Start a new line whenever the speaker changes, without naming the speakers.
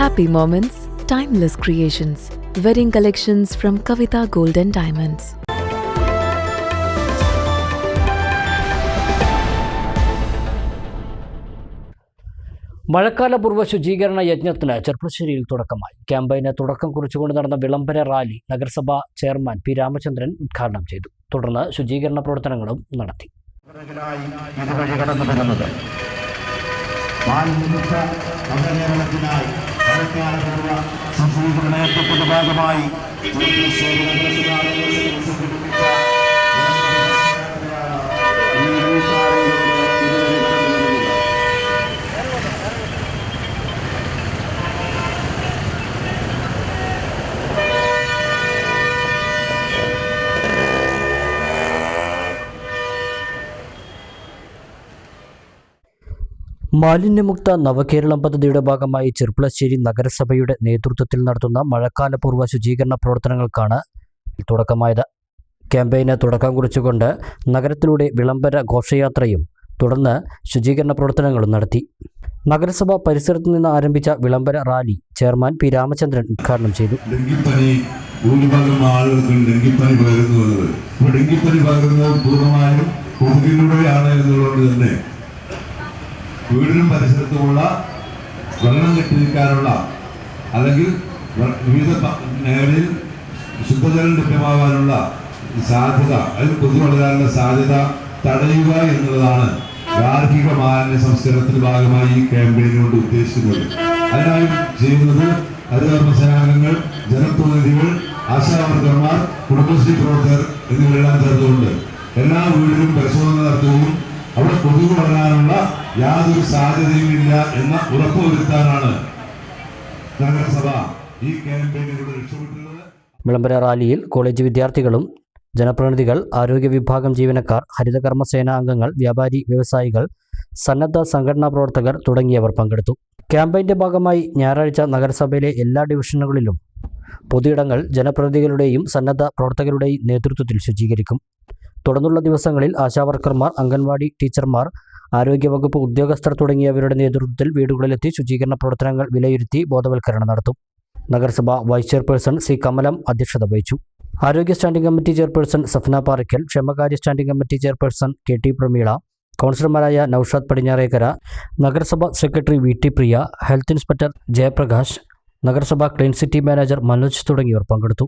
Happy moments, timeless creations. Wedding collections from Kavita Golden Diamonds.
മഴക്കാലപൂർവ ശുചീകരണ യജ്ഞത്തിന് ചെർപ്പശ്ശേരിയിൽ തുടക്കമായി ക്യാമ്പയിന് തുടക്കം കുറിച്ചുകൊണ്ട് നടന്ന വിളംബര റാലി നഗരസഭാ ചെയർമാൻ പി രാമചന്ദ്രൻ ഉദ്ഘാടനം ചെയ്തു തുടർന്ന് ശുചീകരണ പ്രവർത്തനങ്ങളും നടത്തി
ഇതുവഴി കടന്നു വരുന്നത് ശുചീകരണ യജ്ഞത്തിന്റെ ഭാഗമായി ചെറുപ്പശ്ശേരി നഗരസഭ സംഘടിപ്പിച്ച ഈ റൂട്ടാറിലൂടെ ഇതുവഴി കടന്നു വരുന്നത്
മാലിന്യമുക്ത നവകേരളം പദ്ധതിയുടെ ഭാഗമായി ചെർപ്പളശ്ശേരി നഗരസഭയുടെ നേതൃത്വത്തിൽ നടത്തുന്ന മഴക്കാലപൂർവ ശുചീകരണ പ്രവർത്തനങ്ങൾക്കാണ് തുടക്കമായത്. ക്യാമ്പയിന് തുടക്കം കുറിച്ചുകൊണ്ട് നഗരത്തിലൂടെ വിളംബര ഘോഷയാത്രയും തുടർന്ന് ശുചീകരണ പ്രവർത്തനങ്ങളും നടത്തി. നഗരസഭ പരിസരത്ത് നിന്ന് ആരംഭിച്ച വിളംബര റാലി ചെയർമാൻ പി രാമചന്ദ്രൻ ഉദ്ഘാടനം ചെയ്തു.
ഡെങ്കിപ്പനി ഭൂരിഭാഗം ഡെങ്കിപ്പനി ഡെങ്കിപ്പനി പകരുന്നത് പൂർണമായും തന്നെ. വീടിനും പരിസരത്തുമുള്ള വെള്ളം കെട്ടിനിൽക്കാനുള്ള അല്ലെങ്കിൽ വിവിധ മേഖലയിൽ ശുദ്ധജലം ലഭ്യമാകാനുള്ള സാധ്യത അതിൽ കൊതു വളരാനുള്ള സാധ്യത തടയുക എന്നുള്ളതാണ് ഗാർഹിക മാലിന്യ സംസ്കരണത്തിന്റെ ഭാഗമായി ഈ ക്യാമ്പയിൻ കൊണ്ട് ഉദ്ദേശിക്കുന്നത്. അതിനായി ചെയ്യുന്നത് ഹരിതകർമ്മ സേനാംഗങ്ങൾ ജനപ്രതിനിധികൾ ആശാവർക്കർമാർ കുടുംബശ്രീ പ്രവർത്തകർ എന്നിവരെല്ലാം ചേർന്നുകൊണ്ട് എല്ലാ വീടിലും പരിശോധന നടത്തുകയും യാതൊരു സാധ്യതയുമില്ല എന്ന ഉറപ്പുവരുത്താനാണ് നഗരസഭ ഈ ക്യാമ്പയിനിലൂടെ ലക്ഷ്യമിട്ടുള്ളത്.
വിളംബര റാലിയിൽ കോളേജ് വിദ്യാർത്ഥികളും ജനപ്രതിനിധികൾ ആരോഗ്യ വിഭാഗം ജീവനക്കാർ ഹരിതകർമ്മസേന അംഗങ്ങൾ വ്യാപാരി വ്യവസായികൾ സന്നദ്ധ സംഘടനാ പ്രവർത്തകർ തുടങ്ങിയവർ പങ്കെടുത്തു. ക്യാമ്പയിന്റെ ഭാഗമായി ഞായറാഴ്ച നഗരസഭയിലെ എല്ലാ ഡിവിഷനുകളിലും പൊതുയിടങ്ങൾ ജനപ്രതിനിധികളുടെയും സന്നദ്ധ പ്രവർത്തകരുടെയും നേതൃത്വത്തിൽ ശുചീകരിക്കും. തുടർന്നുള്ള ദിവസങ്ങളിൽ ആശാവർക്കർമാർ അംഗൻവാടി ടീച്ചർമാർ ആരോഗ്യവകുപ്പ് ഉദ്യോഗസ്ഥർ തുടങ്ങിയവരുടെ നേതൃത്വത്തിൽ വീടുകളിലെത്തി ശുചീകരണ പ്രവർത്തനങ്ങൾ വിലയിരുത്തി ബോധവൽക്കരണം നടത്തും. നഗരസഭ വൈസ് ചെയർപേഴ്സൺ സി കമലം അധ്യക്ഷത വഹിച്ചു. ആരോഗ്യ standing committee chairperson Safna Parakkal ക്ഷേമകാര്യ standing committee chairperson K T Pramila കൗൺസിലർമാരായ നൌഷാദ് പടിഞ്ഞാറേക്കര നഗരസഭ secretary V T Priya health inspector Jayaprakash നഗരസഭ ക്ലീൻ സിറ്റി മാനേജർ മനോജ് തുടങ്ങിയവർ പങ്കെടുത്തു.